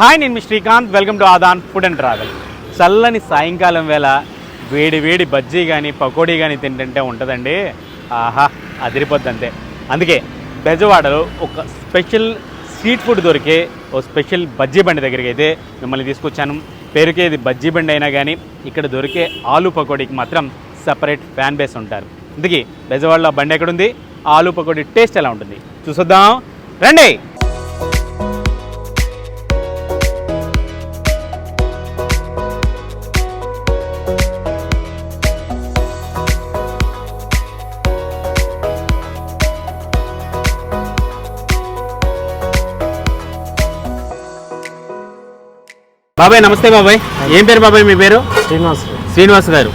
Hi నేను మీ Srikanth. Welcome to Aadan food and travel చల్లని సాయంకాలం వేళ వేడి వేడి బజ్జీ కానీ పకోడీ కానీ తింటుంటే ఉంటుందండి. ఆహా అదిరిపోద్ది అంతే. అందుకే బెజవాడలో ఒక స్పెషల్ స్ట్రీట్ ఫుడ్ దొరికే ఓ స్పెషల్ బజ్జీ బండి దగ్గరికి అయితే మిమ్మల్ని తీసుకొచ్చాను. పేరుకే ఇది బజ్జీ బండి అయినా కానీ ఇక్కడ దొరికే ఆలు పకోడీకి మాత్రం సపరేట్ ఫ్యాన్ బేస్ ఉంటారు. ఇందుకే బెజవాడలో బండి ఎక్కడుంది? ఆలు పకోడీ టేస్ట్ ఎలా ఉంటుంది? చూసొద్దాం. రండి! బాబాయ్ నమస్తే బాబాయ్. ఏం పేరు బాబాయ్ మీ పేరు? శ్రీనివాస్ శ్రీనివాస్ గారు.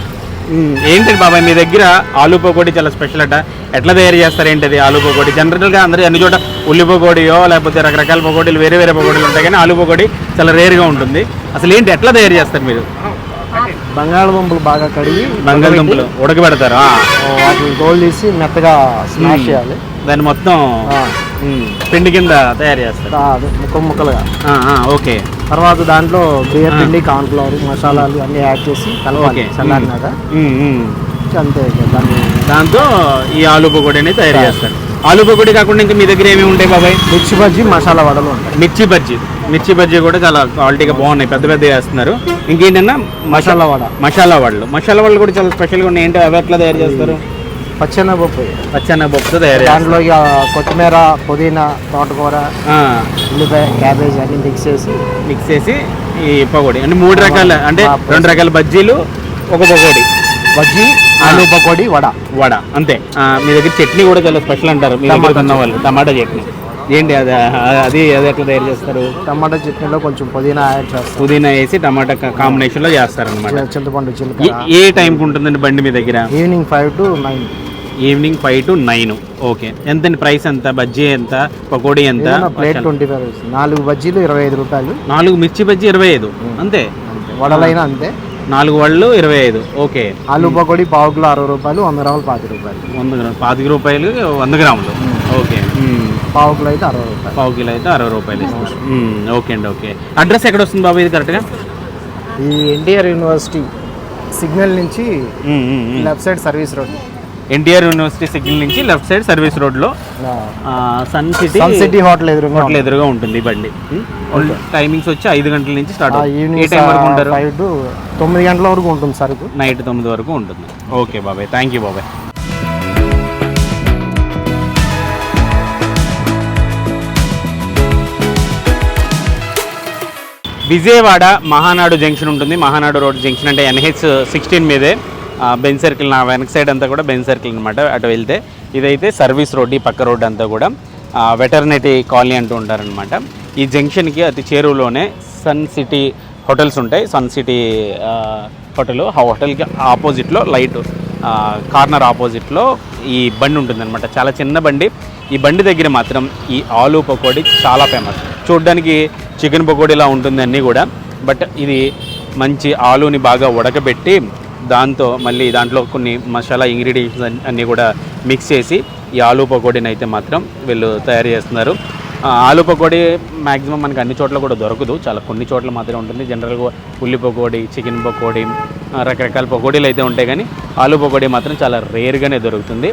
ఏంటండి బాబాయ్ మీ దగ్గర ఆలు పకోడీ చాలా స్పెషల్ అట. ఎట్లా తయారు చేస్తారు ఏంటిది ఆలు పకోడీ? జనరల్గా అందరూ అన్ని చోట ఉల్లి పకోడీయో లేకపోతే రకరకాల పకోడీలు వేరే వేరే పకోడీలు ఉంటాయి కానీ ఆలు పకోడీ చాలా రేర్గా ఉంటుంది. అసలు ఏంటి ఎట్లా తయారు చేస్తారు మీరు? బంగాళదుంపలు బాగా కడిగి బంగాళదుంపలు ఉడకబెడతారు. వాటిని తోలు తీసి మెత్తగా స్మాష్ చేయాలి. దాన్ని మొత్తం పిండి కింద తయారు చేస్తారు. ముక్కలు ముక్కలుగా. ఓకే. తర్వాత దాంట్లో బియ్యం ఆ. పిండి కార్న్ ఫ్లవర్ మసాలాలు అన్ని యాడ్ చేసి చల్లారినాక. మ్మ్, మ్మ్. అంతే దాన్ని దాంతో ఈ ఆలు పకోడీని తయారు చేస్తారు. ఆలు పకోడీ కాకుండా ఇంకా మీ దగ్గర ఏమేమి ఉంటాయి బాబాయ్? మిర్చి బజ్జీ మసాలా వడలు ఉంటాయి. మిర్చి బజ్జీ. మిర్చి బజ్జీ కూడా చాలా క్వాలిటీగా బాగున్నాయి. పెద్ద పెద్ద చేస్తున్నారు ఇంకేంటన్నా? మసాలా వడ. మసాలా వాళ్ళు మసాలా వాళ్ళు కూడా చాలా స్పెషల్గా ఉన్నాయి. ఏంటి? అవి ఎట్లా తయారు చేస్తారు? పచ్చెనపప్పు పచ్చన్న పప్పుతో తయారు చేస్తారు. దాంట్లో ఇక కొత్తిమీర పుదీనా తోటకూర ఉల్లిపాయ క్యాబేజ్ అన్ని మిక్స్ చేసి. మిక్స్ చేసి ఈ పకోడీ. అంటే మూడు రకాల అంటే రెండు రకాల బజ్జీలు ఒక పకోడీ. బజ్జీ ఆలు పకోడీ వడ. వడ అంతే. మీ దగ్గర చట్నీ కూడా చాలా స్పెషల్ అంటారు. మీ దగ్గర టమాటా ఉన్న వాళ్ళు టమాటా చట్నీ. ఏంటి అది? అది అది ఎట్లా తయారు చేస్తారు? టమాటా చట్నీలో కొంచెం పుదీనా యాడ్ చేస్తాం పుదీనా వేసి టమాటా కాంబినేషన్లో చేస్తారు అనమాట చింతపండు చిలుక ఏ టైంకి ఉంటుందండి బండి మీ దగ్గర? Evening five to nine. Evening five to nine. Okay. ఎంతండి ప్రైస్ ఎంత? బజ్జీ ఎంత? పకోడీ ఎంత? ప్లేట్ ట్వంటీ ఫైవ్ నాలుగు బజ్జీలు ఇరవై ఐదు రూపాయలు. నాలుగు మిర్చి బజ్జీ ఇరవై ఐదు. అంతే? వడలైనా అంతే. నాలుగు వాళ్ళు ఇరవై ఐదు. ఓకే. ఆలు పకోడీ పావు కిలో అరవై రూపాయలు వంద గ్రాములు పాతి రూపాయలు. వంద గ్రాములు పాతిక రూపాయలు వంద గ్రాములు. ఓకే. పావు కిలో అయితే అరవై రూపాయలు. పావు కిలో అయితే అరవై రూపాయలు ఇస్తారు. ఓకే అండి ఓకే. అడ్రస్ ఎక్కడ వస్తుంది బాబు ఇది కరెక్ట్గా? ఈ ఎన్టీఆర్ యూనివర్సిటీ సిగ్నల్ నుంచి left side service road. NTR university signal నుంచి లెఫ్ట్ సైడ్ సర్వీస్ రోడ్లో sun city sun city hotel ఎదురుగా హోటల్ ఎదురుగా ఉంటుంది బండి. టైమింగ్స్ వచ్చి ఐదు గంటల నుంచి స్టార్ట్. ఏ టైం వరకు ఉంటారు? తొమ్మిది గంటల వరకు ఉంటుంది సరుకు నైట్ తొమ్మిది వరకు ఉంటుంది. ఓకే బాబాయ్. థ్యాంక్ యూ బాబాయ్. విజయవాడ మహానాడు జంక్షన్ ఉంటుంది. మహానాడు రోడ్ జంక్షన్ అంటే ఎన్హెచ్ సిక్స్టీన్ మీదే. బెన్ బెంజ్ సర్కిల్ నా వెనక సైడ్ అంతా కూడా బెంజ్ సర్కిల్ అనమాట అటు వెళ్తే ఇదైతే సర్వీస్ రోడ్ ఈ పక్క రోడ్ అంతా కూడా వెటర్నరీ కాలనీ అంటూ ఉంటారనమాట ఈ జంక్షన్కి అతి చేరువలోనే సన్ సిటీ హోటల్స్ ఉంటాయి. సన్ సిటీ హోటల్ ఆ హోటల్కి ఆపోజిట్లో లైట్ కార్నర్ ఆపోజిట్లో ఈ బండి ఉంటుందన్నమాట. చాలా చిన్న బండి. ఈ బండి దగ్గర మాత్రం ఈ ఆలు పకోడీ చాలా ఫేమస్. చూడడానికి చికెన్ పకోడీలా ఉంటుంది అన్నీ కూడా. బట్ ఇది మంచి ఆలుని బాగా ఉడకబెట్టి దాంతో మళ్ళీ దాంట్లో కొన్ని మసాలా ఇంగ్రీడియంట్స్ అన్నీ కూడా మిక్స్ చేసి ఈ ఆలు పకోడీని అయితే మాత్రం వీళ్ళు తయారు చేస్తున్నారు. ఆలూ ఆలు పకోడీ మ్యాక్సిమం మనకి అన్ని చోట్ల కూడా దొరకదు. చాలా కొన్ని చోట్ల మాత్రమే ఉంటుంది. జనరల్గా ఉల్లి పకోడీ చికెన్ పకోడీ రకరకాల పకోడీలు అయితే ఉంటాయి కానీ ఆలు పకోడీ మాత్రం చాలా రేర్గానే దొరుకుతుంది.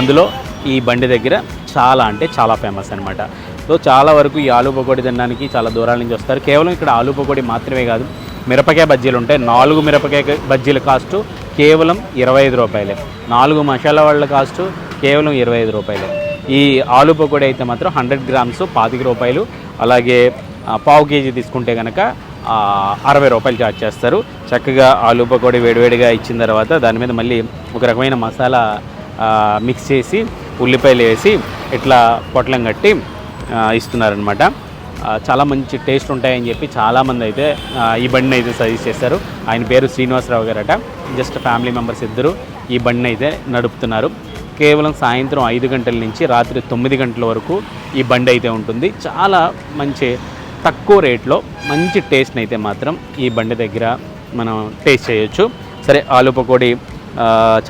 అందులో ఈ బండి దగ్గర చాలా అంటే చాలా ఫేమస్ అనమాట సో చాలా వరకు ఈ ఆలు పకోడీ తినడానికి చాలా దూరాల నుంచి వస్తారు. కేవలం ఇక్కడ ఆలు పకోడీ మాత్రమే కాదు మిరపకాయ బజ్జీలు ఉంటాయి నాలుగు మిరపకాయ బజ్జీల కాస్ట్ కేవలం ఇరవై ఐదు రూపాయలే. నాలుగు మసాలా వాళ్ళ కాస్ట్ కేవలం ఇరవై ఐదు రూపాయలే. ఈ ఆలు పకోడీ అయితే మాత్రం హండ్రెడ్ గ్రామ్స్ పాతిక రూపాయలు. అలాగే పావు కేజీ తీసుకుంటే కనుక అరవై రూపాయలు ఛార్జ్ చేస్తారు. చక్కగా ఆలు పకోడీ వేడివేడిగా ఇచ్చిన తర్వాత దాని మీద మళ్ళీ ఒక రకమైన మసాలా మిక్స్ చేసి ఉల్లిపాయలు వేసి ఇట్లా పొట్లం కట్టి ఇస్తున్నారనమాట చాలా మంచి టేస్ట్ ఉంటాయని చెప్పి చాలామంది అయితే ఈ బండిని అయితే సజెస్ట్ చేశారు ఆయన పేరు శ్రీనివాసరావు గారట. జస్ట్ ఫ్యామిలీ మెంబర్స్ ఇద్దరు ఈ బండిని అయితే నడుపుతున్నారు. కేవలం సాయంత్రం ఐదు గంటల నుంచి రాత్రి తొమ్మిది గంటల వరకు ఈ బండి అయితే ఉంటుంది. చాలా మంచి తక్కువ రేట్లో మంచి టేస్ట్ని అయితే మాత్రం ఈ బండి దగ్గర మనం టేస్ట్ చేయొచ్చు. సరే ఆలు పకోడీ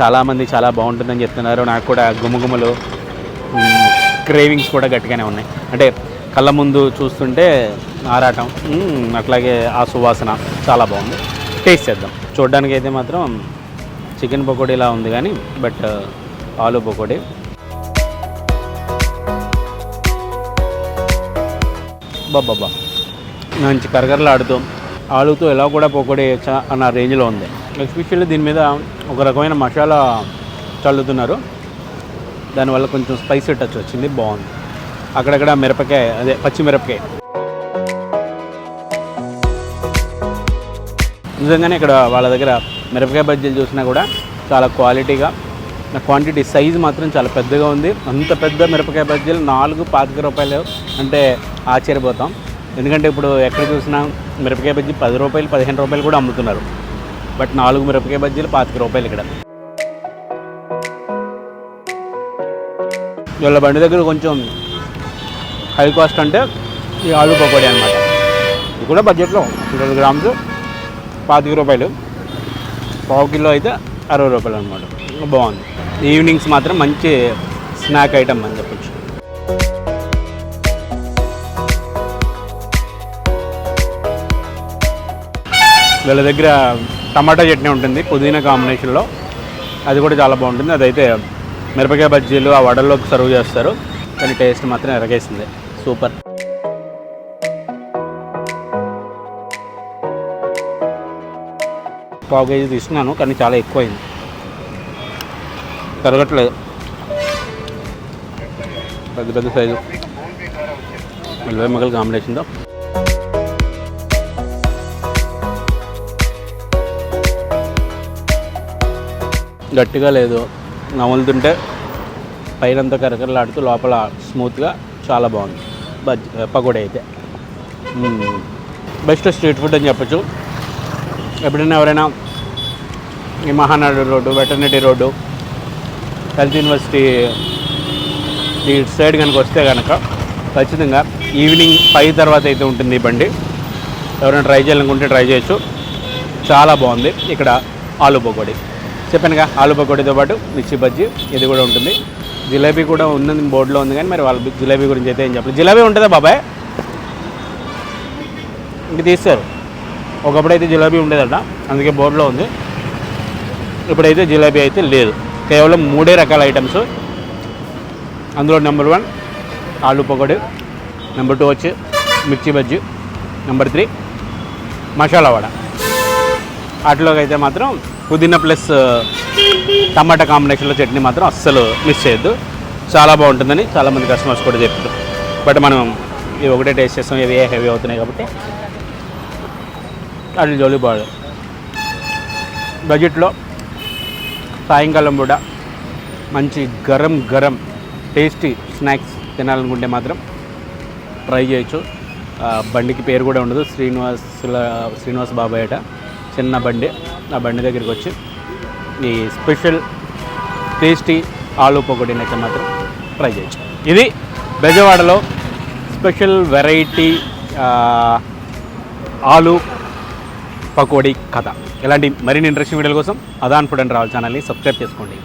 చాలామంది చాలా బాగుంటుందని చెప్తున్నారు. నాకు కూడా గుమగుమలు క్రేవింగ్స్ కూడా గట్టిగానే ఉన్నాయి. అంటే కళ్ళ ముందు చూస్తుంటే ఆరాటం. అట్లాగే ఆ సువాసన చాలా బాగుంది. టేస్ట్ చేద్దాం. చూడడానికి అయితే మాత్రం చికెన్ పకోడీ ఇలా ఉంది కానీ బట్ uh, ఆలు పకోడీ. బాబా మంచి కరకరలాడుతూ ఆలుతో ఎలా కూడా పకోడీ వేయచ్చా అన్న రేంజ్లో ఉంది. ఎస్పెషల్లీ దీని మీద ఒక రకమైన మసాలా చల్లుతున్నారు. దానివల్ల కొంచెం స్పైసీ టచ్ వచ్చింది బాగుంది. అక్కడక్కడ మిరపకాయ అదే పచ్చిమిరపకాయ నిజంగానే ఇక్కడ వాళ్ళ దగ్గర మిరపకాయ బజ్జీలు చూసినా కూడా చాలా క్వాలిటీగా క్వాంటిటీ సైజ్ మాత్రం చాలా పెద్దగా ఉంది. అంత పెద్ద మిరపకాయ బజ్జీలు నాలుగు పాతిక రూపాయలు అంటే ఆశ్చర్యపోతాం. ఎందుకంటే ఇప్పుడు ఎక్కడ చూసినా మిరపకాయ బజ్జీ పది రూపాయలు పదిహేను రూపాయలు కూడా అమ్ముతున్నారు. బట్ నాలుగు మిరపకాయ బజ్జీలు పాతిక రూపాయలు ఇక్కడ. వీళ్ళ బండి దగ్గర కొంచెం హై కాస్ట్ అంటే ఈ ఆలు పకోడీ అనమాట ఇది కూడా బడ్జెట్లో ఇరవై గ్రామ్స్ పాతిక రూపాయలు. పావు కిలో అయితే అరవై రూపాయలు అనమాట బాగుంది. ఈవినింగ్స్ మాత్రం మంచి స్నాక్ ఐటమ్ అని చెప్పచ్చు. వీళ్ళ దగ్గర టమాటా చట్నీ ఉంటుంది పుదీనా కాంబినేషన్లో. అది కూడా చాలా బాగుంటుంది. అదైతే మిరపకాయ బజ్జీలు ఆ వడల్లోకి సర్వ్ చేస్తారు. కానీ టేస్ట్ మాత్రం ఎరగేసింది. సూపర్. పావు కేజీ తీసుకున్నాను కానీ చాలా ఎక్కువైంది. తరగట్లేదు పెద్ద పెద్ద సైజు. ఉల్లిపాయ మొక్కలు కాంబినేషన్తో గట్టిగా లేదు. నములుతుంటే పైనంతా కరకరలాడుతూ లోపల స్మూత్గా చాలా బాగుంది. బజ్ పకోడీ అయితే. బెస్ట్ స్ట్రీట్ ఫుడ్ అని చెప్పచ్చు. ఎప్పుడైనా ఎవరైనా ఈ Mahanadu road veterinary road health university ఈ సైడ్ కనుక వస్తే కనుక ఖచ్చితంగా ఈవినింగ్ ఫైవ్ తర్వాత అయితే ఉంటుంది ఈ బండి. ఎవరైనా ట్రై చేయాలనుకుంటే ట్రై చేయొచ్చు. చాలా బాగుంది. ఇక్కడ ఆలు పకోడీ. చెప్పానుగా ఆలు పకోడీతో పాటు మిర్చి బజ్జీ ఇది కూడా ఉంటుంది. జిలేబీ కూడా ఉన్నది బోర్డులో ఉంది కానీ మరి వాళ్ళ జిలేబీ గురించి అయితే ఏం చెప్పలేదు. జిలేబీ ఉంటుందా బాబాయ్? ఇంక తీస్తారు. ఒకప్పుడైతే జిలేబీ ఉండేదట అందుకే బోర్డులో ఉంది. ఇప్పుడైతే జిలేబీ అయితే లేదు. కేవలం మూడే రకాల ఐటమ్స్. అందులో నెంబర్ వన్ ఆలు పకోడీ నెంబర్ టూ వచ్చి మిర్చి బజ్జీ నెంబర్ త్రీ మసాలా వడ. వాటిలోకి అయితే మాత్రం పుదీనా ప్లస్ టమాటా కాంబినేషన్లో చట్నీ మాత్రం అస్సలు మిస్ చేయొద్దు. చాలా బాగుంటుందని చాలామంది కస్టమర్స్ కూడా చెప్తారు బట్ మనం ఇవి ఒకటే టేస్ట్ చేస్తాం ఇవి హెవీ అవుతున్నాయి కాబట్టి అది జోలి బాడు బడ్జెట్లో సాయంకాలం కూడా మంచి గరం గరం టేస్టీ స్నాక్స్ తినాలనుకుంటే మాత్రం ట్రై చేయొచ్చు. ఆ, బండికి పేరు కూడా ఉండదు. శ్రీనివాసుల శ్రీనివాస్ బాబాయ్ అట. చిన్న బండి. ఆ బండి దగ్గరికి వచ్చి ఈ స్పెషల్ టేస్టీ ఆలు పకోడీని అయితే మాత్రం ట్రై చేయొచ్చు. ఇది బెజవాడలో స్పెషల్ వెరైటీ ఆలు పకోడీ కథ. ఇలాంటి మరిన్ని ఇంట్రెస్టింగ్ వీడియోల కోసం అదాన్ ఫుడ్ అండ్ రావాలి ఛానల్ని సబ్స్క్రైబ్ చేసుకోండి.